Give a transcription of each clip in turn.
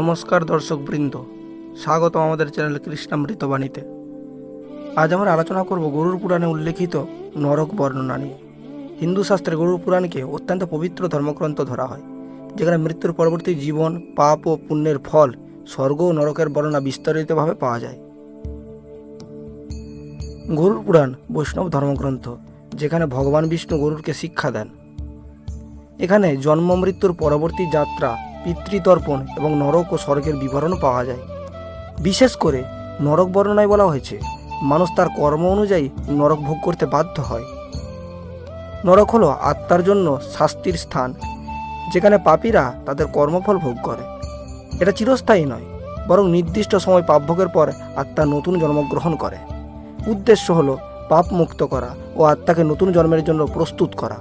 নমস্কার দর্শক বৃন্দ স্বাগত আমাদের চ্যানেল কৃষ্ণামৃত বাণীতে। আজ আমরা আলোচনা করব গরুর পুরাণে উল্লেখিত নরক বর্ণনা নিয়ে। হিন্দু শাস্ত্রে গরুর পুরাণকে অত্যন্ত পবিত্র ধর্মগ্রন্থ ধরা হয়, যেখানে মৃত্যুর পরবর্তী জীবন, পাপ ও পুণ্যের ফল, স্বর্গ ও নরকের বর্ণনা বিস্তারিতভাবে পাওয়া যায়। গরুর পুরাণ বৈষ্ণব ধর্মগ্রন্থ, যেখানে ভগবান বিষ্ণু গরুরকে শিক্ষা দেন। এখানে জন্ম, মৃত্যুর পরবর্তী যাত্রা পিতৃতর্পণ এবং নরক ও স্বর্গের বিবরণ পাওয়া যায়। বিশেষ করে নরক বর্ণনায় বলা হয়েছে, মানুষ তার কর্ম অনুযায়ী নরক ভোগ করতে বাধ্য হয়। নরক হলো আত্মার জন্য শাস্তির স্থান, যেখানে পাপীরা তাদের কর্মফল ভোগ করে। এটা চিরস্থায়ী নয়, বরং নির্দিষ্ট সময় পাপ ভোগের পর আত্মা নতুন জন্মগ্রহণ করে। উদ্দেশ্য হলো পাপ মুক্ত করা ও আত্মাকে নতুন জন্মের জন্য প্রস্তুত করা।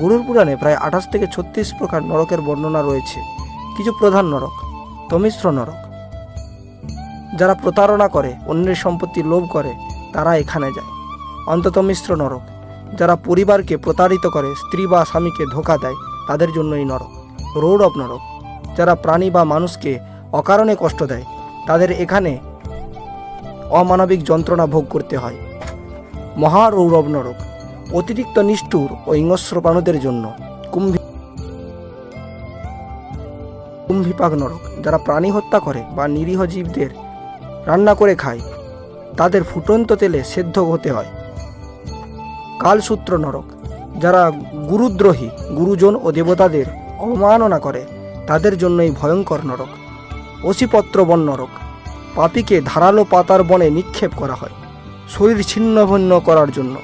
গরুর পুরাণে প্রায় আঠাশ থেকে ছত্রিশ প্রকার নরকের বর্ণনা রয়েছে। কিছু প্রধান নরক তমিশ্র নরক। যারা প্রতারণা করে, অন্যের সম্পত্তি লোভ করে, তারা এখানে যায়। অন্তত মিশ্র নরক। যারা পরিবারকে প্রতারিত করে, স্ত্রী বা স্বামীকে ধোকা দেয়, তাদের জন্য এই নরক। রোড অফ নরক। যারা প্রাণী বা মানুষকে অকারণে কষ্ট দেয়, তাদের এখানে অমানবিক যন্ত্রণা ভোগ করতে হয়। মহারৌরব নরক। অতিরিক্ত নিষ্ঠুর ও হিংস্র প্রাণীদের জন্য কুম্ভী কুম্ভীপাক নরক, যারা প্রাণী হত্যা করে বা নিরীহ জীবদের রান্না করে খায়, তাদের ফুটন্ত তেলে সেদ্ধ হতে হয়। কালসূত্র নরক, যারা গুরুদ্রোহী, গুরুজন ও দেবতাদের অবমাননা করে, তাদের জন্য এই ভয়ঙ্কর নরক। অসিপত্র বন নরক, পাপীকে ধারালো পাতার বনে নিক্ষেপ করা হয়, শরীর ছিন্ন ভিন্ন করার জন্য।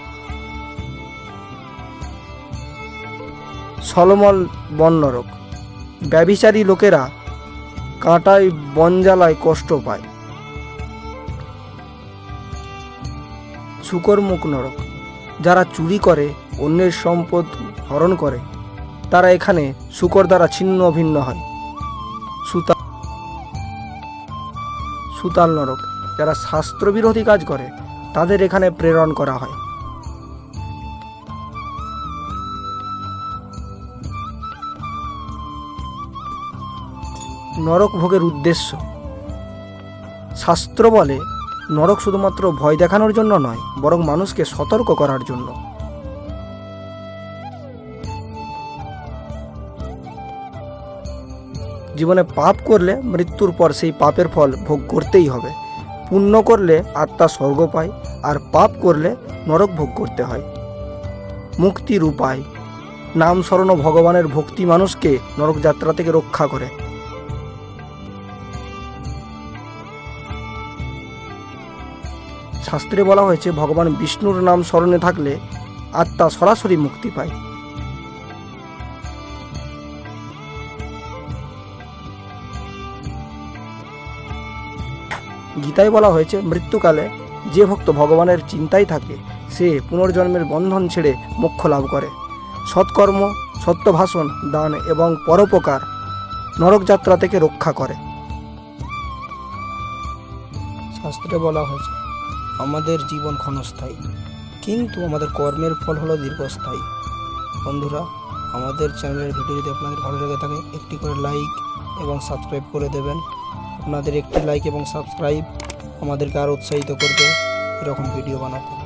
সলমল বন নরক ব্যভিচারী লোকেরা কাঁটায় বনজালায় কষ্ট পায়। শুকরমুখ নরক। যারা চুরি করে, অন্যের সম্পদ হরণ করে, তারা এখানে শুকর দ্বারা ছিন্ন ভিন্ন হয়। সুতা সুতাল নরক। যারা শাস্ত্রবিরোধী কাজ করে, তাদের এখানে প্রেরণ করা হয়। নরক ভোগের উদ্দেশ্য। শাস্ত্র বলে, নরক শুধুমাত্র ভয় দেখানোর জন্য নয়, বরং মানুষকে সতর্ক করার জন্য। জীবনে পাপ করলে মৃত্যুর পর সেই পাপের ফল ভোগ করতেই হবে। পুণ্য করলে আত্মা স্বর্গ পায়, আর পাপ করলে নরক ভোগ করতে হয়। মুক্তির উপায়। নাম স্মরণ ভগবানের ভক্তি মানুষকে নরক যাত্রা থেকে রক্ষা করে। শাস্ত্রে বলা হয়েছে, ভগবান বিষ্ণুর নাম স্মরণে থাকলে আত্মা সরাসরি মুক্তি পায়। গীতায় বলা হয়েছে, মৃত্যুকালে যে ভক্ত ভগবানের চিন্তায় থাকে, সে পুনর্জন্মের বন্ধন ছেড়ে মোক্ষ লাভ করে। সৎকর্ম সত্য ভাষণ দান এবং পরোপকার নরক যাত্রা থেকে রক্ষা করে। শাস্ত্রে বলা হয়েছে আমাদের জীবন ক্ষণস্থায়ী। কিন্তু আমাদের কর্মের ফল হলো দীর্ঘস্থায়ী। বন্ধুরা, আমাদের চ্যানেলের ভিডিও যদি আপনাদের ভালো লেগে থাকে, একটি করে লাইক এবং সাবস্ক্রাইব করে দেবেন। আপনাদের একটি লাইক এবং সাবস্ক্রাইব আমাদেরকে আরও উৎসাহিত করবে এরকম ভিডিও বানাতে।